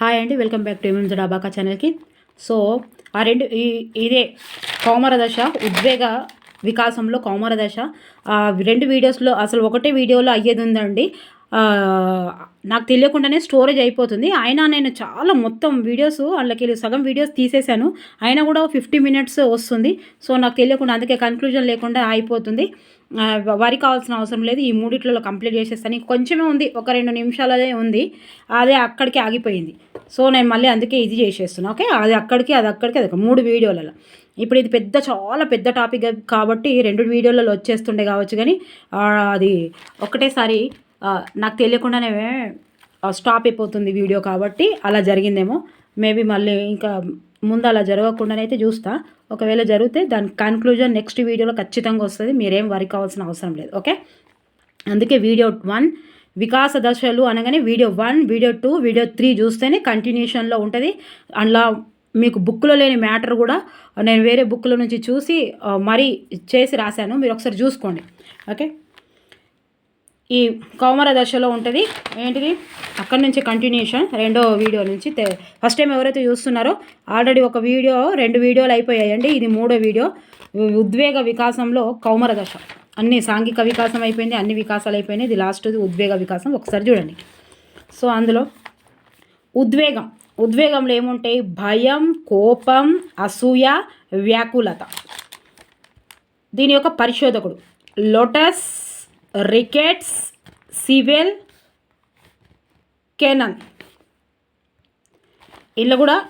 Hi అండి welcome back to MMZ డాబాకా ఛానల్కి. సో ఆ రెండు ఈ ఇదే కౌమర దశ ఉద్వేగ వికాసంలో కౌమర దశ. ఆ రెండు వీడియోస్లో అసలు ఒకటే వీడియోలో అయ్యేది ఉందండి. నాకు తెలియకుండానే స్టోరేజ్ అయిపోతుంది. అయినా నేను చాలా మొత్తం వీడియోస్ వాళ్ళకి సగం వీడియోస్ తీసేశాను. అయినా కూడా ఫిఫ్టీ మినిట్స్ వస్తుంది. సో నాకు తెలియకుండా అందుకే కన్క్లూజన్ లేకుండా అయిపోతుంది. వరి కావాల్సిన అవసరం లేదు. ఈ మూడిట్లలో కంప్లీట్ చేసేస్తాను కొంచెమే ఉంది. ఒక రెండు నిమిషాలదే ఉంది. అదే అక్కడికి ఆగిపోయింది. సో నేను మళ్ళీ అందుకే ఇది చేసేస్తున్నాను ఓకే? అది అక్కడికి అది అక్కడికి అది మూడు వీడియోలలో. ఇప్పుడు ఇది పెద్ద చాలా పెద్ద టాపిక్ కాబట్టి రెండు వీడియోలలో వచ్చేస్తుండే కావచ్చు కానీ అది ఒకటేసారి నాకు తెలియకుండానే స్టాప్ అయిపోతుంది వీడియో కాబట్టి అలా జరిగిందేమో. మేబీ మళ్ళీ ఇంకా ముందు అలా జరగకుండానైతే చూస్తా. ఒకవేళ జరిగితే దాని కన్క్లూజన్ నెక్స్ట్ వీడియోలో ఖచ్చితంగా వస్తుంది. మీరేం వరి కావాల్సిన అవసరం లేదు. ఓకే అందుకే వీడియో వన్ వికాస దశలు అనగానే video one video two video three చూస్తేనే కంటిన్యూషన్లో ఉంటుంది. అందులో మీకు బుక్లో లేని మ్యాటర్ కూడా నేను వేరే బుక్ల నుంచి చూసి మరీ చేసి రాశాను. మీరు ఒకసారి చూసుకోండి. ఓకే ఈ కౌమర దశలో ఉంటుంది. ఏంటిది? అక్కడి నుంచి కంటిన్యూషన్ రెండో వీడియో నుంచి ఫస్ట్ టైం ఎవరైతే చూస్తున్నారో ఆల్రెడీ ఒక వీడియో రెండు వీడియోలు అయిపోయాయండి. ఇది మూడో వీడియో ఉద్వేగ వికాసంలో కౌమర దశ. అన్ని సాంఘిక వికాసం అయిపోయింది అన్ని వికాసాలు అయిపోయినాయి. ఇది లాస్ట్ ఉద్వేగ వికాసం. ఒకసారి చూడండి. సో అందులో ఉద్వేగం. ఉద్వేగంలో ఏముంటాయి? భయం కోపం అసూయ వ్యాకులత. దీని యొక్క పరిశోధకుడు లోటస్ రికెట్స్ సివెల్ కెనన్. ఇల్లు కూడా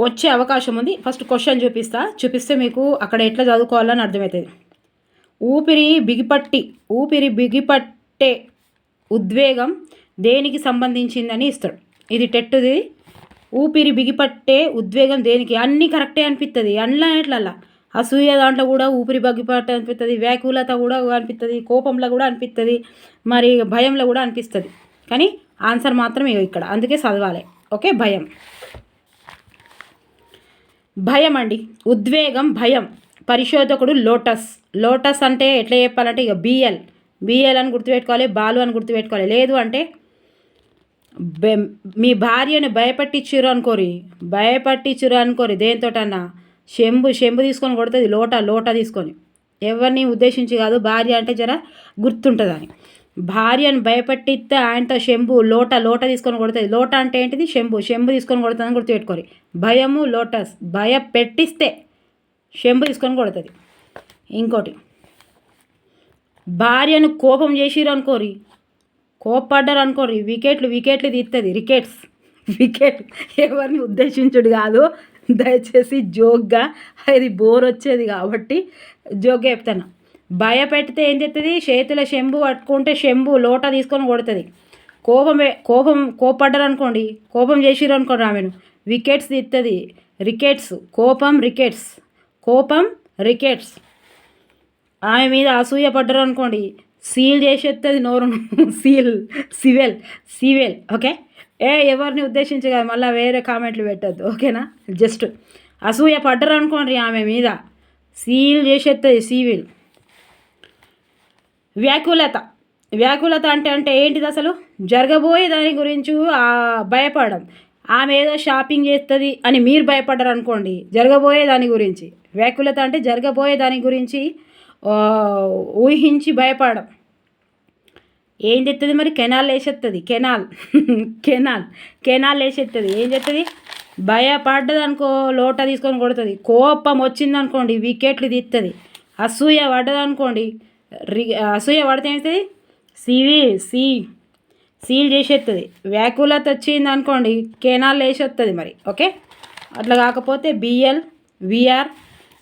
వచ్చే అవకాశం ఉంది. ఫస్ట్ క్వశ్చన్ చూపిస్తా. చూపిస్తే మీకు అక్కడ ఎట్లా చదువుకోవాలని అర్థమవుతుంది. ఊపిరి బిగిపట్టి ఊపిరి బిగిపట్టే ఉద్వేగం దేనికి సంబంధించిందని ఇస్తాడు. ఇది టెట్టుది. ఊపిరి బిగిపట్టే ఉద్వేగం దేనికి? అన్నీ కరెక్టే అనిపిస్తుంది అండ్ల ఎట్లల్లా అసూయ దాంట్లో కూడా ఊపిరి బగ్గిపాటు అనిపిస్తుంది వ్యాకులత కూడా అనిపిస్తుంది కోపంలో కూడా అనిపిస్తుంది మరి భయంలో కూడా అనిపిస్తుంది. కానీ ఆన్సర్ మాత్రం ఇక్కడ అందుకే చదవాలి. ఓకే భయం. భయం అండి. ఉద్వేగం భయం. పరిశోధకుడు లోటస్. లోటస్ అంటే ఎట్లా చెప్పాలంటే ఇక బిఎల్. బిఎల్ అని గుర్తుపెట్టుకోవాలి బాలు అని గుర్తుపెట్టుకోవాలి. లేదు అంటే బె- మీ భార్యను భయపట్టించురు అనుకోరి. భయపట్టించురు అనుకోరి దేనితోటన్నా. షెంబు షెంబు తీసుకొని కొడుతుంది లోట లోట తీసుకొని. ఎవరిని ఉద్దేశించి కాదు భార్య అంటే జర గుర్తుంటుందని. భార్యను భయపెట్టిస్తే ఆయనతో శంభు లోట లోట తీసుకొని కొడుతుంది. లోట అంటే ఏంటిది? శంభు శంభు తీసుకొని కొడుతుందని గుర్తుపెట్టుకోరు. భయము లోటస్ భయ పెట్టిస్తే శంభు తీసుకొని కొడుతుంది. ఇంకోటి భార్యను కోపం చేసిరు అనుకోరి కోపడ్డారు అనుకోరి వికెట్లు వికెట్లు తీస్తుంది రికెట్స్. వికెట్ ఎవరిని ఉద్దేశించుడు కాదు దయచేసి జోక్గా అది బోర్ వచ్చేది కాబట్టి జోక్గా చెప్తాను. భయపెడితే ఏం చేస్తుంది చేతుల శంభు పట్టుకుంటే శంభు లోట తీసుకొని కొడుతుంది. కోపం కోపం కోపడ్డారు అనుకోండి కోపం చేసిరు అనుకోండి ఆమెను. వికెట్స్ తీస్తుంది రికెట్స్ కోపం రికెట్స్ కోపం రికెట్స్. ఆమె మీద అసూయ పడ్డరు అనుకోండి సీల్ చేసేస్తుంది నోరు సీల్ సివెల్ సివెల్ ఓకే? ఏ ఎవరిని ఉద్దేశించి కాదు మళ్ళీ వేరే కామెంట్లు పెట్టద్దు ఓకేనా? జస్ట్ అసూయ పడ్డరు అనుకోండి ఆమె మీద. సీల్ చేసేస్తుంది సీవిల్ వ్యాకులత. వ్యాకులత అంటే అంటే ఏంటిది అసలు? జరగబోయే దాని గురించి భయపడడం. ఆమె ఏదో షాపింగ్ చేస్తుంది అని మీరు భయపడ్డారు అనుకోండి జరగబోయే దాని గురించి. వ్యాకులత అంటే జరగబోయే దాని గురించి ఊహించి భయపడడం. ఏం చేస్తుంది మరి? కెనాల్ వేసేస్తుంది కెనాల్. కెనాల్. కెనాల్ వేసేస్తుంది ఏం చెప్తుంది భయపడ్డది అనుకో లోట తీసుకొని కొడుతుంది. కోపం వచ్చింది అనుకోండి వికెట్లు తీస్తుంది అసూయ పడ్డదనుకోండి రి అసూయ పడితే ఏమవుతుంది సివి సి సీల్ చేసేస్తుంది వ్యాకులత వచ్చింది అనుకోండి కెనాల్ వేసేస్తుంది మరి. ఓకే? అట్లా కాకపోతే బిఎల్ విఆర్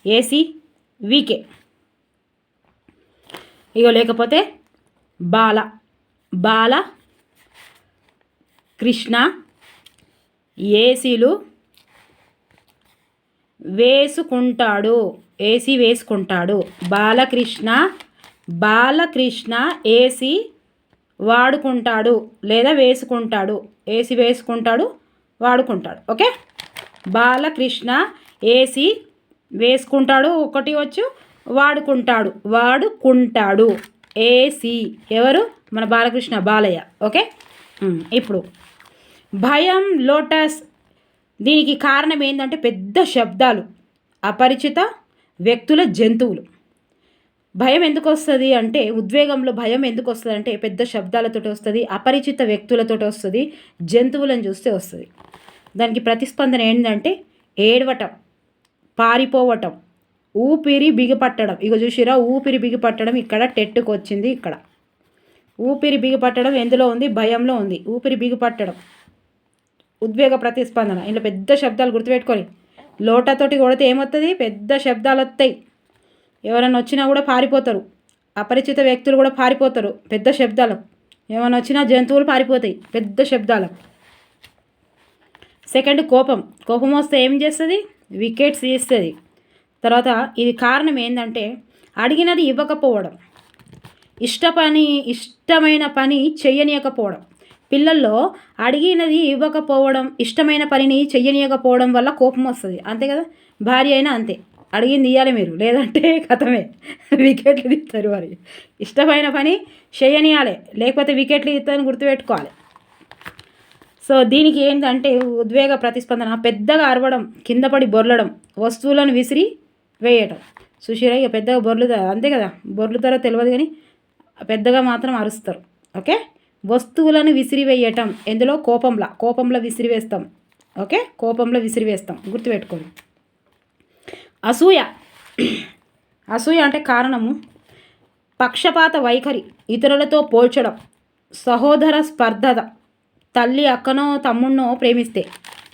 ఏసీ వీకే. ఇక లేకపోతే బాల. బాల కృష్ణ ఏసీలు వేసుకుంటాడు. ఏసీ వేసుకుంటాడు. బాలకృష్ణ బాలకృష్ణ ఏసీ వాడుకుంటాడు లేదా వేసుకుంటాడు. ఏసీ వేసుకుంటాడు వాడుకుంటాడు. ఓకే? బాలకృష్ణ ఏసీ వేసుకుంటాడు ఒకటి వచ్చు వాడుకుంటాడు. వాడుకుంటాడు. ఏసీ. ఎవరు? మన బాలకృష్ణ బాలయ్య ఓకే? ఇప్పుడు భయం లోటస్ దీనికి కారణం ఏంటంటే పెద్ద శబ్దాలు అపరిచిత వ్యక్తుల జంతువులు. భయం ఎందుకు వస్తుంది అంటే ఉద్వేగంలో భయం ఎందుకు వస్తుంది అంటే పెద్ద శబ్దాలతో వస్తుంది అపరిచిత వ్యక్తులతో వస్తుంది జంతువులను చూస్తే వస్తుంది. దానికి ప్రతిస్పందన ఏంటంటే ఏడవటం పారిపోవటం ఊపిరి బిగిపట్టడం. ఇక చూసిరా ఊపిరి బిగిపట్టడం ఇక్కడ టెట్టుకు వచ్చింది ఇక్కడ. ఊపిరి బిగుపట్టడం ఎందులో ఉంది? భయంలో ఉంది. ఊపిరి బిగుపట్టడం. ఉద్వేగ ప్రతిస్పందన. ఇంట్లో పెద్ద శబ్దాలు గుర్తుపెట్టుకొని. లోటతోటి కొడితే ఏమొస్తుంది పెద్ద శబ్దాలు వస్తాయి ఎవరైనా వచ్చినా కూడా పారిపోతారు. అపరిచిత వ్యక్తులు కూడా పారిపోతారు. పెద్ద శబ్దాలు. ఏమైనా వచ్చినా జంతువులు పారిపోతాయి. పెద్ద శబ్దాలు. సెకండ్ కోపం. కోపం వస్తే ఏం చేస్తుంది? వికెట్స్ తీస్తుంది. తర్వాత ఇది కారణం ఏంటంటే అడిగినది ఇవ్వకపోవడం. ఇష్ట పని ఇష్టమైన పని చెయ్యనీయకపోవడం. పిల్లల్లో అడిగినది ఇవ్వకపోవడం ఇష్టమైన పనిని చెయ్యనీయకపోవడం వల్ల కోపం వస్తుంది. అంతే కదా? భార్య అయినా అంతే. అడిగింది ఇవ్వాలి మీరు. లేదంటే కథమే. వికెట్లు తీస్తారు మరి. ఇష్టమైన పని చేయనియాలి లేకపోతే వికెట్లు తీస్తారని గుర్తుపెట్టుకోవాలి. సో దీనికి ఏంటంటే ఉద్వేగ ప్రతిస్పందన పెద్దగా అరవడం కింద పడి బొర్లడం వస్తువులను విసిరి వేయటం. సుశీర ఇక పెద్దగా బొర్లుతారు? అంతే కదా? బొర్లుతారో తెలియదు కానీ పెద్దగా మాత్రం అరుస్తారు. ఓకే? వస్తువులను విసిరివేయటం. ఎందులో? కోపంలో. కోపంలో విసిరివేస్తాం. ఓకే? కోపంలో విసిరివేస్తాం. గుర్తుపెట్టుకోండి. అసూయ. అసూయ అంటే కారణము? పక్షపాత వైఖరి. ఇతరులతో పోల్చడం. సహోదర స్పర్ధత. తల్లి అక్కనో తమ్ముడినో ప్రేమిస్తే.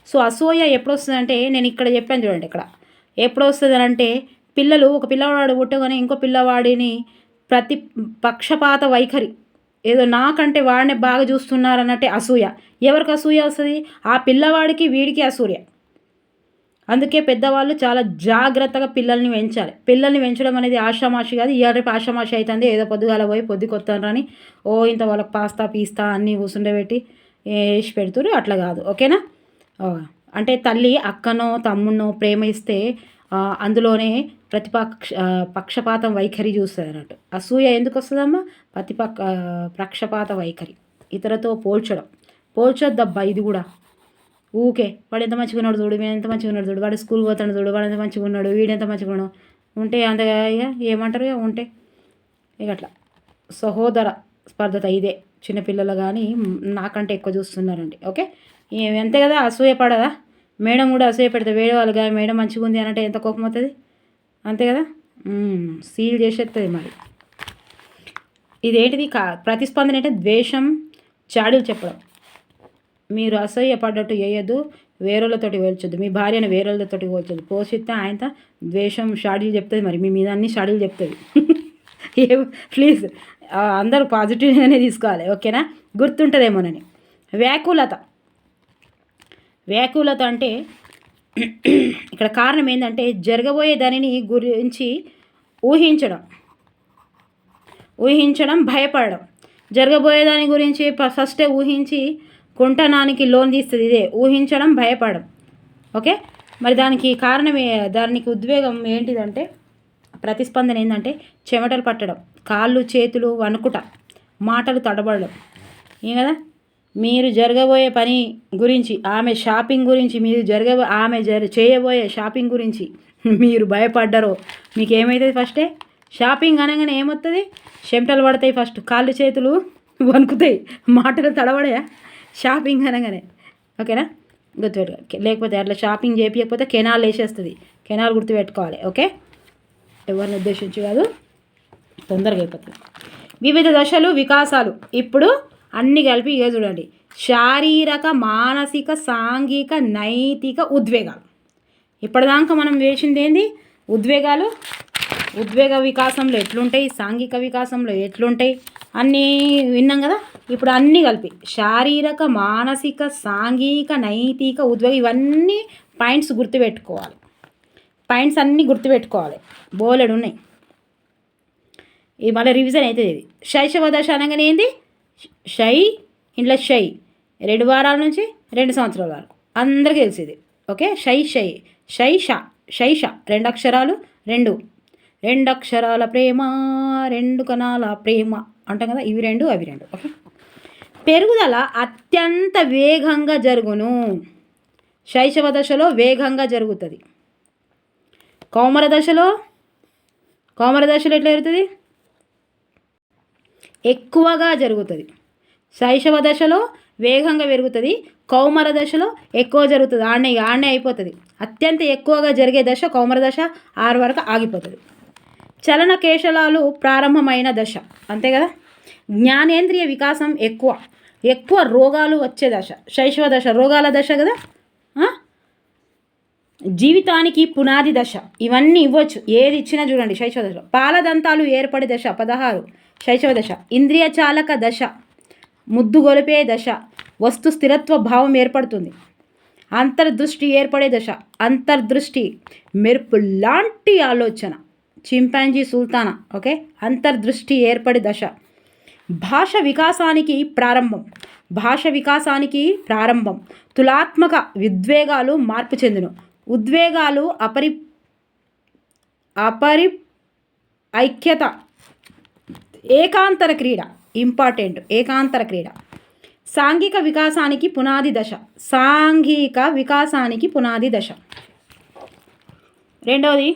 సో అసూయ ఎప్పుడు వస్తుందంటే నేను ఇక్కడ చెప్పాను చూడండి ఇక్కడ. ఎప్పుడు వస్తుంది అంటే పిల్లలు ఒక పిల్లవాడు పుట్టగానే ఇంకో పిల్లవాడిని ప్రతి పక్షపాత వైఖరి. ఏదో నాకంటే వాడిని బాగా చూస్తున్నారన్నట్టే అసూయ. ఎవరికి అసూయ వస్తుంది? ఆ పిల్లవాడికి వీడికి అసూయ. అందుకే పెద్దవాళ్ళు చాలా జాగ్రత్తగా పిల్లల్ని పెంచాలి. పిల్లల్ని పెంచడం అనేది ఆషామాషి కాదు. ఇవాళ రేపు ఆషామాషి అవుతుంది ఏదో పొద్దుగాల పోయి పొద్దుకొత్తారని ఓ ఇంత వాళ్ళకి పాస్తా పీస్తా అన్నీ కూసుండబెట్టి వేసి పెడుతురు అట్లా కాదు. ఓకేనా? అంటే తల్లి అక్కనో తమ్ముడినో ప్రేమ ఇస్తే అందులోనే ప్రతిపక్ష పక్షపాతం వైఖరి చూస్తుంది అన్నట్టు అసూయ ఎందుకు వస్తుందమ్మా? ప్రతిపక్ష పక్షపాత వైఖరి. ఇతరతో పోల్చడం. పోల్చొద్దబ్బా ఇది కూడా. ఊకే వాడు ఎంత మంచిగా ఉన్నాడు చూడు వీడు ఎంత మంచిగా ఉన్నాడు చూడు వాడు స్కూల్ పోతాడు చూడు వాడు ఎంత మంచిగా ఉన్నాడు వీడు ఎంత మంచిగా ఉన్నాడు. ఉంటే అంతగా ఇక? ఏమంటారు ఇక? ఉంటే. ఇక అట్లా. సహోదర స్పర్ధత ఇదే. చిన్నపిల్లలు కానీ నాకంటే ఎక్కువ చూస్తున్నారండి. ఓకే? అంతే కదా? అసూయ పడదా? మేడం కూడా అసూయ పెడితే వేరే వాళ్ళు కానీ మేడం మంచిగా ఉంది అంటే ఎంత కోపం అవుతుంది అంతే కదా? సీల్ చేసేస్తుంది మరి. ఇదేంటిది? కా ప్రతిస్పందన అంటే ద్వేషం చాడీలు చెప్పడం. మీరు అసహ్య పడ్డట్టు వేయద్దు వేరేళ్ళతోటి పోల్చొద్దు. మీ భార్యను వేరేళ్ళతోటి పోల్చొద్దు. పోషిస్తే ఆయన ద్వేషం షాడీలు చెప్తుంది మరి. మీ మీద అన్ని షాడీలు చెప్తుంది. ఏ ప్లీజ్. అందరూ పాజిటివ్గానే తీసుకోవాలి. ఓకేనా? గుర్తుంటుందేమోనని. వ్యాకులత. వ్యాకులత అంటే ఇక్కడ కారణం ఏంటంటే జరగబోయే దానిని గురించి ఊహించడం. ఊహించడం భయపడడం. జరగబోయే దాని గురించి ఫస్టే ఊహించి కుంటనానికి లోన్ తీస్తుంది ఇదే. ఊహించడం భయపడడం ఓకే? మరి దానికి కారణం దానికి ఉద్వేగం ఏంటిదంటే ప్రతిస్పందన ఏంటంటే చెమటలు పట్టడం కాళ్ళు చేతులు వణుకుట మాటలు తడబడడం. ఏం కదా? మీరు జరగబోయే పని గురించి ఆమె షాపింగ్ గురించి మీరు జరగబో ఆమె జర చేయబోయే షాపింగ్ గురించి మీరు భయపడ్డరో మీకు ఏమవుతుంది ఫస్టే? షాపింగ్ అనగానే ఏమవుతుంది చెమటలు పడతాయి ఫస్ట్ కాళ్ళు చేతులు వణుకుతాయి మాటలు తడబడయా షాపింగ్ అనగానే. ఓకేనా? గుర్తుపెట్టుకో. లేకపోతే అట్లా షాపింగ్ చేయకపోతే కెనాల్ వేసేస్తుంది. కెనాల్ గుర్తుపెట్టుకోవాలి ఓకే? ఎవరిని ఉద్దేశించి కాదు తొందరగా అయిపోతుంది. వివిధ దశలు వికాసాలు. ఇప్పుడు అన్నీ కలిపి ఇక చూడండి. శారీరక మానసిక సాంఘిక నైతిక ఉద్వేగాలు. ఇప్పటిదాకా మనం వేసింది ఏంది? ఉద్వేగాలు. ఉద్వేగ వికాసంలో ఎట్లుంటాయి? సాంఘిక వికాసంలో ఎట్లుంటాయి? అన్నీ విన్నాం కదా? ఇప్పుడు అన్నీ కలిపి శారీరక మానసిక సాంఘిక నైతిక ఉద్వేగం ఇవన్నీ పాయింట్స్ గుర్తుపెట్టుకోవాలి. పాయింట్స్ అన్నీ గుర్తుపెట్టుకోవాలి. బోలెడు ఉన్నాయి ఇది మళ్ళీ రివిజన్ అవుతుంది ఇది. శైశవ దశ అనగానే ఏంది? షై ఇంట్లో షై. రెండు వారాల నుంచి రెండు సంవత్సరాల వరకు. అందరికీ తెలిసింది ఓకే? షై షై. షై షా. షై షా. రెండు అక్షరాలు రెండు. రెండు అక్షరాల ప్రేమ రెండు కణాల ప్రేమ. అంటాం కదా? ఇవి రెండు అవి రెండు. ఓకే? పెరుగుదల అత్యంత వేగంగా జరుగును. శైశవ దశలో వేగంగా జరుగుతుంది. కౌమర దశలో? కౌమర దశలో ఎట్లా జరుగుతుంది? ఎక్కువగా జరుగుతుంది. శైశవ దశలో వేగంగా పెరుగుతుంది కౌమర దశలో ఎక్కువ జరుగుతుంది. ఆడనే ఆడనే అయిపోతుంది. అత్యంత ఎక్కువగా జరిగే దశ కౌమర దశ ఆరు వరకు ఆగిపోతుంది. చలన కేశలాలు ప్రారంభమైన దశ అంతే కదా? జ్ఞానేంద్రియ వికాసం ఎక్కువ. ఎక్కువ రోగాలు వచ్చే దశ శైశవ దశ. రోగాల దశ కదా? జీవితానికి పునాది దశ. ఇవన్నీ ఇవ్వచ్చు. ఏది ఇచ్చినా చూడండి శైశవ దశ పాలదంతాలు ఏర్పడే దశ పదహారు. శైశవ దశ. ఇంద్రియ చాలక దశ. ముద్దు గొలిపే దశ. వస్తు స్థిరత్వ భావం ఏర్పడుతుంది. అంతర్దృష్టి ఏర్పడే దశ. అంతర్దృష్టి. మెరుపు లాంటి ఆలోచన. చింపాంజీ సుల్తానా. ఓకే? అంతర్దృష్టి ఏర్పడే దశ. భాష వికాసానికి ప్రారంభం. భాష వికాసానికి ప్రారంభం. తులాత్మక ఉద్వేగాలు మార్పు చెందును. ఉద్వేగాలు అపరి అపరి ఐక్యత ఏకాంతర క్రీడ ఇంపార్టెంట్ ఏకాంతర క్రీడ. సాంఘిక వికాసానికి పునాది దశ సాంఘిక వికాసానికి పునాది దశ. రెండవది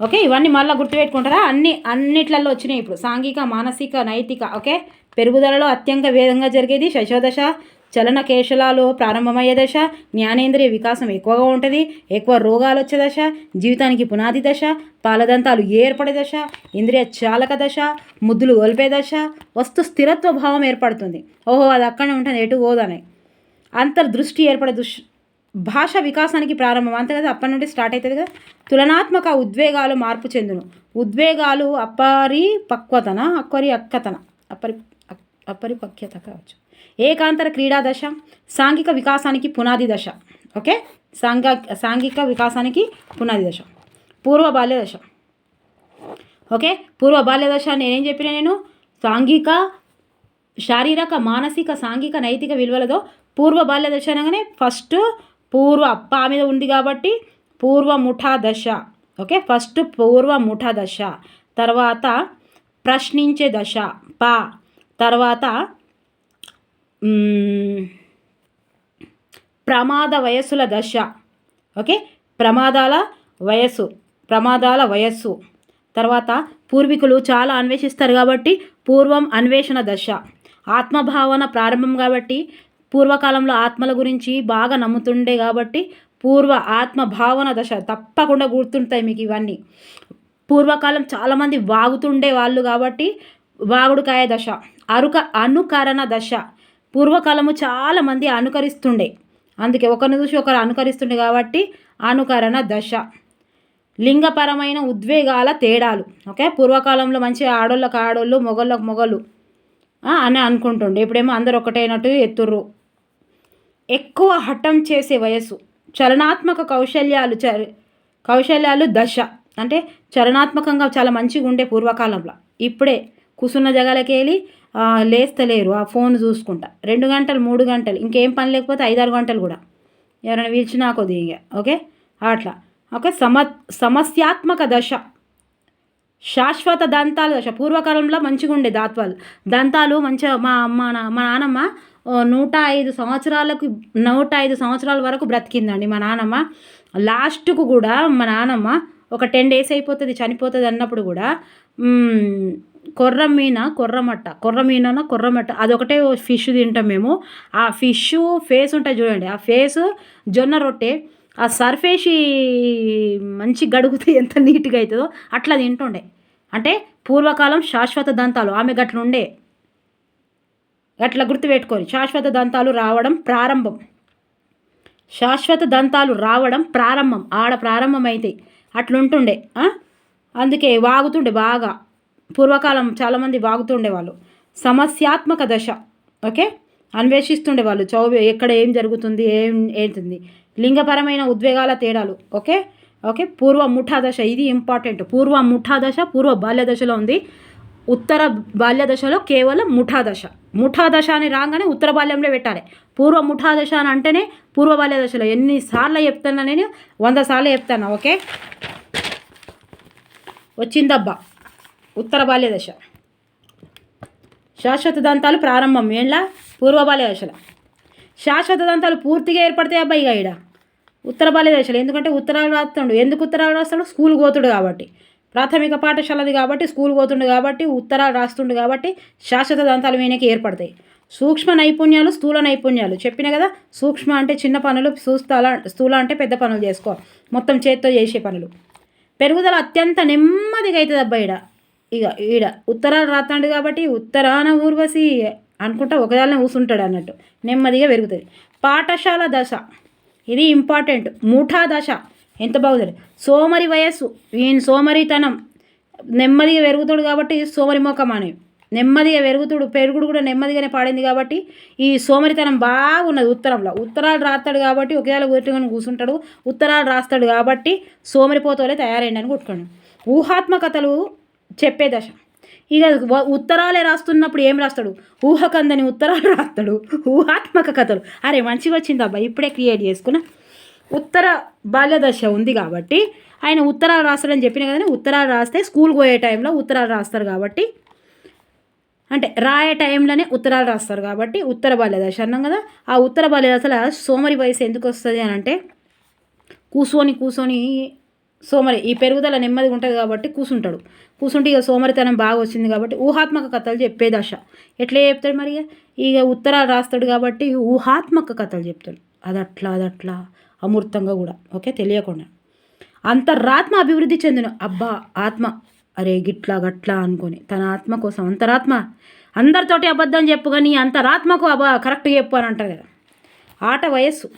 ఓకే ఇవన్నీ మళ్ళీ గుర్తుపెట్టుకుంటారా? అన్ని అన్నిట్లలో వచ్చినాయి ఇప్పుడు. సాంఘిక మానసిక నైతిక ఓకే? పెరుగుదలలో అత్యంత వేగంగా జరిగేది శశోదశ చలన కేశలాలు ప్రారంభమయ్యే దశ జ్ఞానేంద్రియ వికాసం ఎక్కువగా ఉంటుంది ఎక్కువ రోగాలు వచ్చే దశ జీవితానికి పునాది దశ పాలదంతాలు ఏర్పడే దశ ఇంద్రియ చాలక దశ ముద్దులు ఒలిపే దశ వస్తు స్థిరత్వ భావం ఏర్పడుతుంది. ఓహో అది అక్కడనే ఉంటుంది ఎటు పోదని అంతర్దృష్టి ఏర్పడే దుష్ భాష వికాసానికి ప్రారంభం అంతే కదా అప్పటి నుండి స్టార్ట్ అవుతుంది కదా తులనాత్మక ఉద్వేగాలు మార్పు చెందును. ఉద్వేగాలు అపరిపక్వతన అక్కరి అక్కతన? అపరి అపరిపక్వత కావచ్చు. ఏకాంతర క్రీడా దశ సాంఘిక వికాసానికి పునాది దశ ఓకే? సాంఘ సాంఘిక వికాసానికి పునాది దశ పూర్వ బాల్య దశ ఓకే? పూర్వ బాల్య దశ నేనేం చెప్పిన నేను? సాంఘిక శారీరక మానసిక సాంఘిక నైతిక విలువలతో పూర్వ బాల్య దశ అనగానే ఫస్ట్ పూర్వ పా మీద ఉంది కాబట్టి పూర్వ ముఠా దశ ఓకే? ఫస్ట్ పూర్వ ముఠా దశ తర్వాత ప్రశ్నించే దశ పా తర్వాత ప్రమాద వయస్సుల దశ. ఓకే? ప్రమాదాల వయస్సు. ప్రమాదాల వయస్సు. తర్వాత పూర్వీకులు చాలా అన్వేషిస్తారు కాబట్టి పూర్వం అన్వేషణ దశ. ఆత్మభావన ప్రారంభం కాబట్టి పూర్వకాలంలో ఆత్మల గురించి బాగా నమ్ముతుండే కాబట్టి పూర్వ ఆత్మభావన దశ తప్పకుండా గుర్తుంటాయి మీకు ఇవన్నీ. పూర్వకాలం చాలామంది వాగుతుండే వాళ్ళు కాబట్టి వాగుడుకాయ దశ. అరుక అనుకరణ దశ. పూర్వకాలము చాలామంది అనుకరిస్తుండే. అందుకే ఒకరిని చూసి ఒకరు అనుకరిస్తుండే కాబట్టి అనుకరణ దశ. లింగపరమైన ఉద్వేగాల తేడాలు. ఓకే? పూర్వకాలంలో మంచి ఆడోళ్ళకి ఆడోళ్ళు మొగళ్ళకు మొగలు అని అనుకుంటుండే. ఇప్పుడేమో అందరు ఒకటైనట్టు ఎత్తుర్రు. ఎక్కువ హఠం చేసే వయస్సు. చలనాత్మక కౌశల్యాలు చ కౌశల్యాలు దశ. అంటే చలనాత్మకంగా చాలా మంచిగా ఉండే పూర్వకాలంలో. ఇప్పుడే కూసున్న జగలకెళ్ళి వెళ్ళి లేస్తలేరు ఆ ఫోన్ చూసుకుంటా. రెండు గంటలు మూడు గంటలు ఇంకేం పని లేకపోతే ఐదారు గంటలు కూడా. ఎవరైనా పిలిచినా కొద్దిగా ఓకే? అట్లా. ఓకే సమ సమస్యాత్మక దశ. శాశ్వత దంతాలు దశ. పూర్వకాలంలో మంచిగా ఉండే దాత్వాలు. దంతాలు మంచిగా మా మా నా- మా నానమ్మ నూట ఐదు సంవత్సరాలకు నూట ఐదు సంవత్సరాల వరకు బ్రతికిందండి మా నానమ్మ. లాస్ట్కు కూడా మా నానమ్మ ఒక టెన్ డేస్ అయిపోతుంది చనిపోతుంది అన్నప్పుడు కూడా కొర్రమీన కొర్ర మీన కొర్రమట్ట కొర్ర మీన కొర్రమట్ట అదొకటే ఫిష్ తింటాం మేము. ఆ ఫిష్ ఫేస్ ఉంటుంది చూడండి. ఆ ఫేస్ జొన్న రొట్టె ఆ సర్ఫేసి మంచి గడుగుతే ఎంత నీట్గా అవుతుందో అట్లా తింటుండే. అంటే పూర్వకాలం శాశ్వత దంతాలు. ఆమె గట్లుండే. అట్లా గుర్తుపెట్టుకొని శాశ్వత దంతాలు రావడం ప్రారంభం. శాశ్వత దంతాలు రావడం ప్రారంభం. ఆడ ప్రారంభమైతే అట్లుంటుండే. అందుకే వాగుతుండే బాగా. పూర్వకాలం చాలామంది వాగుతుండే వాళ్ళు సమస్యాత్మక దశ ఓకే? అన్వేషిస్తుండే వాళ్ళు చౌ ఎక్కడ ఏం జరుగుతుంది ఏం ఏంటుంది? లింగపరమైన ఉద్వేగాల తేడాలు ఓకే? ఓకే? పూర్వ ముఠాదశ ఇది ఇంపార్టెంట్. పూర్వ ముఠాదశ పూర్వ బాల్యదశలో ఉంది. ఉత్తర బాల్యదశలో కేవలం ముఠాదశ ముఠాదశ అని రాగానే ఉత్తర బాల్యంలో పెట్టాలి. పూర్వ ముఠాదశ అని అంటేనే పూర్వ బాల్యదశలో ఎన్నిసార్లు చెప్తాను నేను? వంద సార్లు చెప్తాను ఓకే? వచ్చిందబ్బా. ఉత్తర బాల్య దశ. శాశ్వత దంతాలు ప్రారంభం. ఏంలా పూర్వ బాల్య దశలో. శాశ్వత దంతాలు పూర్తిగా ఏర్పడతాయి అబ్బాయి ఇక ఈడ. ఉత్తర బాల్య దశలో. ఎందుకంటే ఉత్తరాలు రాస్తాడు. ఎందుకు ఉత్తరాలు రాస్తాడు? స్కూల్ పోతుడు కాబట్టి. ప్రాథమిక పాఠశాలది కాబట్టి స్కూల్ పోతుండు కాబట్టి ఉత్తరాలు రాస్తుండు కాబట్టి శాశ్వత దంతాలు వీనికి ఏర్పడతాయి. సూక్ష్మ నైపుణ్యాలు స్థూల నైపుణ్యాలు. చెప్పిన కదా సూక్ష్మ అంటే చిన్న పనులు స్థూల స్థూల అంటే పెద్ద పనులు చేసుకో. మొత్తం చేత్తో చేసే పనులు. పెరుగుదల అత్యంత నెమ్మదిగా అవుతుంది అబ్బా ఈడ. ఇక ఈడ ఉత్తరాలు రాస్తాడు కాబట్టి ఉత్తరాన ఊర్వశి అనుకుంటా ఒకదానే కూసుంటాడు అన్నట్టు. నెమ్మదిగా పెరుగుతుంది. పాఠశాల దశ. ఇది ఇంపార్టెంట్. ముఠా దశ. ఎంత బాగుంది. సోమరి వయస్సు. ఈయన సోమరితనం. నెమ్మదిగా పెరుగుతాడు కాబట్టి సోమరి మొఖం అనేవి నెమ్మదిగా పెరుగుతుడు పెరుగుడు కూడా నెమ్మదిగానే పాడింది కాబట్టి ఈ సోమరితనం బాగున్నది ఉత్తరంలో. ఉత్తరాలు రాస్తాడు కాబట్టి ఒకవేళ కూర్చుకొని కూర్చుంటాడు ఉత్తరాలు రాస్తాడు కాబట్టి సోమరిపోతోలే తయారైందని కొట్టుకోండి. ఊహాత్మకతలు చెప్పే దశ. ఇక ఉత్తరాలే రాస్తున్నప్పుడు ఏం రాస్తాడు? ఊహకందని ఉత్తరాలు రాస్తాడు. ఊహాత్మక కథలు. అరే మంచిగా వచ్చింది అబ్బా. ఇప్పుడే క్రియేట్ చేసుకున్నా ఉత్తర బాల్యదశ ఉంది కాబట్టి ఆయన ఉత్తరాలు రాస్తాడని చెప్పిన కదండి ఉత్తరాలు రాస్తే స్కూల్ పోయే టైంలో ఉత్తరాలు రాస్తారు కాబట్టి అంటే రాయే టైంలోనే ఉత్తరాలు రాస్తారు కాబట్టి ఉత్తర బాల్యదశ అన్నాం కదా. ఆ ఉత్తర బాల్యదశలో సోమరి వయసు ఎందుకు వస్తుంది అని అంటే కూసోని కూర్చొని సోమరి ఈ పెరుగుదల నెమ్మదిగా ఉంటుంది కాబట్టి కూర్చుంటాడు కూర్చుంటే ఇక సోమరితనం బాగా వచ్చింది కాబట్టి ఊహాత్మక కథలు చెప్పే దశ. ఎట్లా చెప్తాడు మరి ఇక? ఇక ఉత్తరాలు రాస్తాడు కాబట్టి ఊహాత్మక కథలు చెప్తాడు. అదట్లా అదట్లా అమూర్తంగా కూడా. ఓకే? తెలియకుండా. అంతరాత్మ అభివృద్ధి చెందిన. అబ్బా ఆత్మ. అరే గిట్లా గట్లా అనుకొని. తన ఆత్మ కోసం అంతరాత్మ. అందరితోటి అబద్ధం చెప్పు కానీ అంతరాత్మకు అబ కరెక్ట్ చెప్పు అని అంటారు కదా. ఆట వయస్సు.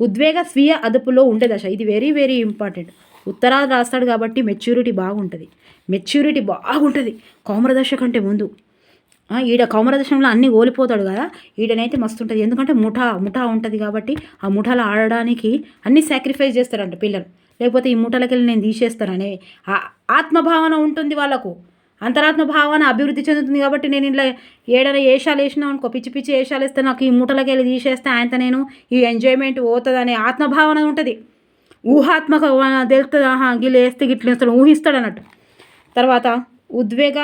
ఉద్వేగ స్వీయ అదుపులో ఉండే దశ. ఇది వెరీ వెరీ ఇంపార్టెంట్ ఉత్తరాది రాస్తాడు కాబట్టి మెచ్యూరిటీ బాగుంటుంది. మెచ్యూరిటీ బాగుంటుంది. కామరదశ కంటే ముందు. ఈడ కౌమరదశంలో అన్నీ ఓలిపోతాడు కదా ఈడనైతే మస్తు ఉంటుంది. ఎందుకంటే ముఠా ముఠా ఉంటుంది కాబట్టి ఆ ముఠాలు ఆడడానికి అన్నీ సాక్రిఫైస్ చేస్తారంట పిల్లలు. లేకపోతే ఈ ముఠాలకి వెళ్ళి నేను తీసేస్తాననే. ఆ ఆత్మభావన ఉంటుంది వాళ్ళకు. అంతరాత్మ భావన అభివృద్ధి చెందుతుంది కాబట్టి నేను ఇలా ఏడైనా ఏషాలు వేసినా అనుకో పిచ్చి పిచ్చి ఏషాలు వేస్తే నాకు ఈ మూటలకి వెళ్ళి తీసేస్తే ఆయనతో నేను ఈ ఎంజాయ్మెంట్ పోతుంది అనే ఆత్మభావన ఉంటుంది. ఊహాత్మక తెలుస్తుంది ఆహా గిల్ల వేస్తే గిట్ల వేస్తాడు ఊహిస్తాడు అన్నట్టు తర్వాత ఉద్వేగ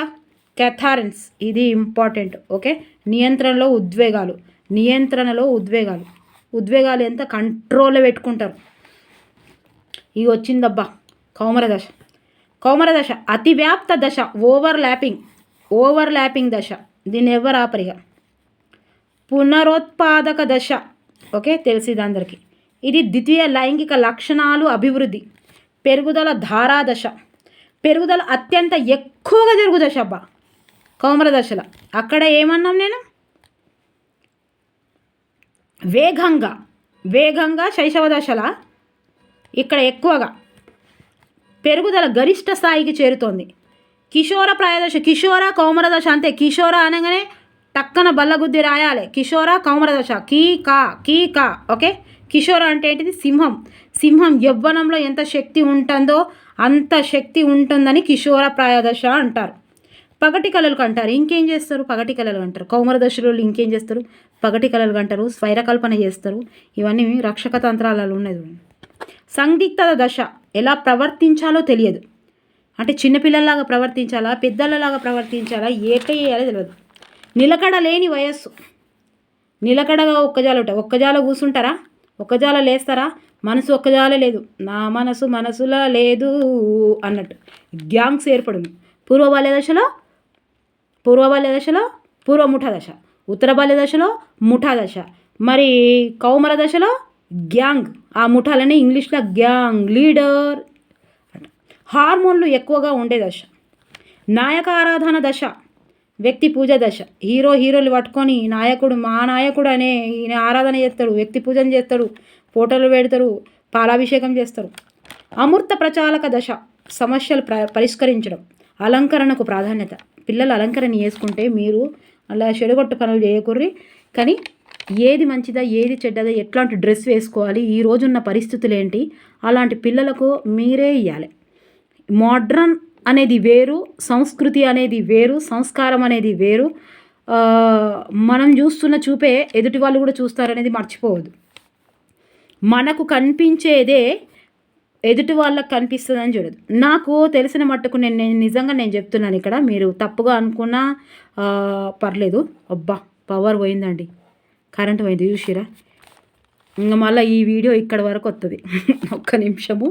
కెథారెన్స్ ఇది ఇంపార్టెంట్ ఓకే? నియంత్రణలో ఉద్వేగాలు నియంత్రణలో ఉద్వేగాలు. ఉద్వేగాలు ఎంత కంట్రోల్లో పెట్టుకుంటారు? ఇది వచ్చిందబ్బా కౌమర దశ. కౌమర దశ అతివ్యాప్త దశ ఓవర్ ల్యాపింగ్ ఓవర్ ల్యాపింగ్ దశ. దీన్ని ఎవరు ఆపరిగా పునరుత్పాదక దశ ఓకే? తెలిసింది అందరికీ. ఇది ద్వితీయ లైంగిక లక్షణాలు అభివృద్ధి. పెరుగుదల ధారాదశ పెరుగుదల అత్యంత ఎక్కువగా జరుగు దశ అబ్బా. కౌమర దశల. అక్కడ ఏమన్నాం నేను? వేగంగా. వేగంగా శైశవ దశల. ఇక్కడ ఎక్కువగా. పెరుగుదల గరిష్ట స్థాయికి చేరుతోంది. కిషోర ప్రాయదశ. కిషోర కౌమర దశ అంతే. కిషోర అనగానే టక్కన బల్లగుద్ది రాయాలి. కిషోర కౌమర దశ కీ కా కీ కా. ఓకే? కిషోర అంటే ఏంటిది? సింహం. సింహం యవ్వనంలో ఎంత శక్తి ఉంటుందో అంత శక్తి ఉంటుందని కిషోర ప్రాయదశ అంటారు. పగటి కళలు అంటారు ఇంకేం చేస్తారు? పగటి కళలు అంటారు. కౌమర దశలో ఇంకేం చేస్తారు? పగటి కళలు అంటారు స్వైరకల్పన చేస్తారు. ఇవన్నీ రక్షక తంత్రాలలో ఉన్నది. సందిగ్ధత దశ ఎలా ప్రవర్తించాలో తెలియదు. అంటే చిన్నపిల్లలాగా ప్రవర్తించాలా? పెద్దలలాగా ప్రవర్తించాలా? ఏట చేయాలో తెలియదు. నిలకడ లేని వయస్సు. నిలకడగా ఒక్కజాల ఉంటాయి ఒక్కజాల కూర్చుంటారా ఒక్కజాల లేస్తారా? మనసు ఒక్కజాల లేదు. నా మనసు మనసులో లేదు అన్నట్టు. గ్యాంగ్స్ ఏర్పడింది. పూర్వ బాల్య దశలో పూర్వ బాల్య దశలో పూర్వ ముఠా దశ. ఉత్తర బాల్య దశలో ముఠా దశ. మరి కౌమర దశలో గ్యాంగ్. ఆ ముఠాలనే ఇంగ్లీష్లో గ్యాంగ్ లీడర్. హార్మోన్లు ఎక్కువగా ఉండే దశ. నాయక ఆరాధన దశ. వ్యక్తి పూజ దశ. హీరో హీరోలు పట్టుకొని నాయకుడు మా నాయకుడు అనే ఈయన ఆరాధన చేస్తాడు వ్యక్తి పూజను చేస్తాడు ఫోటోలు పెడతారు పాలాభిషేకం చేస్తారు. అమూర్త ప్రచాలక దశ సమస్యలు ప్ర పరిష్కరించడం అలంకరణకు ప్రాధాన్యత. పిల్లలు అలంకరణ చేసుకుంటే మీరు అలా చెడగొట్టు పనులు చేయకూర్రి కానీ ఏది మంచిదా ఏది చెడ్డదా ఎట్లాంటి డ్రెస్ వేసుకోవాలి ఈ రోజున్న పరిస్థితులు ఏంటి అలాంటి పిల్లలకు మీరే ఇవ్వాలి మోడ్రన్ అనేది వేరు సంస్కృతి అనేది వేరు సంస్కారం అనేది వేరు. మనం చూస్తున్న చూపే ఎదుటి వాళ్ళు కూడా చూస్తారనేది మర్చిపోవద్దు. మనకు కనిపించేదే ఎదుటి వాళ్ళకి కనిపిస్తుందని చూడదు నాకు తెలిసిన మట్టుకు నేను నేను నిజంగా నేను చెప్తున్నాను ఇక్కడ. మీరు తప్పుగా అనుకున్నా పర్లేదు. అబ్బా పవర్ పోయిందండి. కరెంట్ పోయింది చూసిరా? ఇంకా మళ్ళీ ఈ వీడియో ఇక్కడ వరకు వస్తుంది ఒక్క నిమిషము.